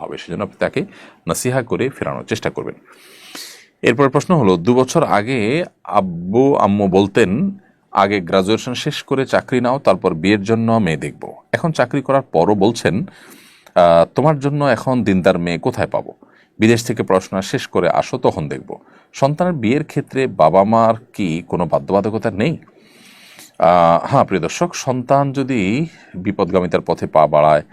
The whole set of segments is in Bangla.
হবে, সেজন্য আপনি তাকে নাসিহা করে ফেরানোর চেষ্টা করবেন। এরপর প্রশ্ন হলো, দু বছর আগে আব্বু, আম্মু বলতেন, আগে গ্রাজুয়েশন শেষ করে চাকরি নাও, তারপর বিয়ের জন্য মেয়ে দেখব। এখন চাকরি করার পরও বলছেন তোমার জন্য এখন দিনদার মেয়ে কোথায় পাবো? বিদেশ থেকে পড়াশোনা শেষ করে আসো, তখন দেখব। সন্তানের বিয়ের ক্ষেত্রে বাবা মার কি কোনো বাধ্যবাধকতা নেই? হ্যাঁ প্রিয় দর্শক, সন্তান যদি বিপদগামিতার পথে পা বাড়ায়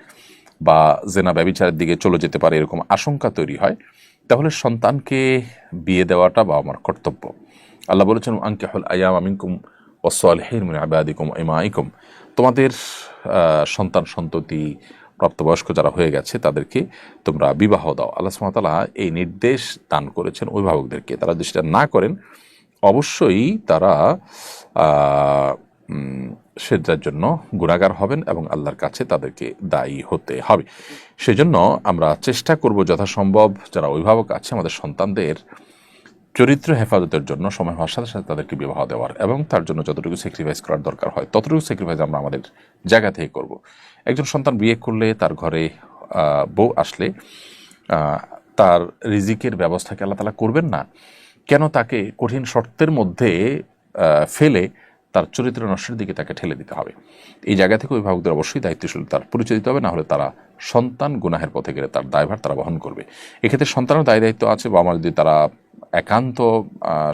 বা জেনা ব্যবিচারের দিকে চলে যেতে পারে এরকম আশঙ্কা তৈরি হয়, তাহলে সন্তানকে বিয়ে দেওয়াটা বাবা মার কর্তব্য। আল্লাহ বলেছেন আঙ্কেহুল আয়াম আমিনকুম ওসলহির মিন আবাদিকুম ইমাইকুম তোমাদের সন্তান সন্ততি, প্রাপ্তবয়স্ক যারা হয়ে গেছে, তাদেরকে তোমরা বিবাহ দাও। আল্লাহ সুমতালা এই নির্দেশ দান করেছেন অভিভাবকদেরকে। তারা যদি সেটা না করেন, অবশ্যই তারা সেটার জন্য গুণাগার হবেন এবং আল্লাহর কাছে তাদেরকে দায়ী হতে হবে। সেজন্য আমরা চেষ্টা করব যথাসম্ভব যারা অভিভাবক আছে, আমাদের সন্তানদের চরিত্র হেফাজতের জন্য, সময় হওয়ার সাথে সাথে তাদেরকে বিবাহ দেওয়ার এবং তার জন্য যতটুকু স্যাক্রিফাইস করার দরকার হয়, ততটুকু স্যাক্রিফাইস আমরা আমাদের জায়গা থেকে করব। একজন সন্তান বিয়ে করলে তার ঘরে বউ আসলে তার রিজিকের ব্যবস্থাকে আল্লাহ তালা করবেন না। কেন তাকে কঠিন শর্তের মধ্যে ফেলে তার চরিত্র নষ্টের দিকে তাকে ঠেলে দিতে হবে। এই জায়গা থেকে অভিভাবকদের অবশ্যই দায়িত্বশীল তার পরিচয় দিতে হবে না হলে তারা সন্তান গুনাহের পথে গেলে তার দায়ভার তারা বহন করবে। এক্ষেত্রে সন্তানের দায় দায়িত্ব আছে, বাবা মা যদি তারা একান্ত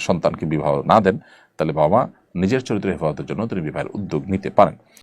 সন্তানকে বিবাহ না দেন, তাহলে বাবা মা নিজের চরিত্র হেফাজতের জন্য তিনি বিবাহের উদ্যোগ নিতে পারেন।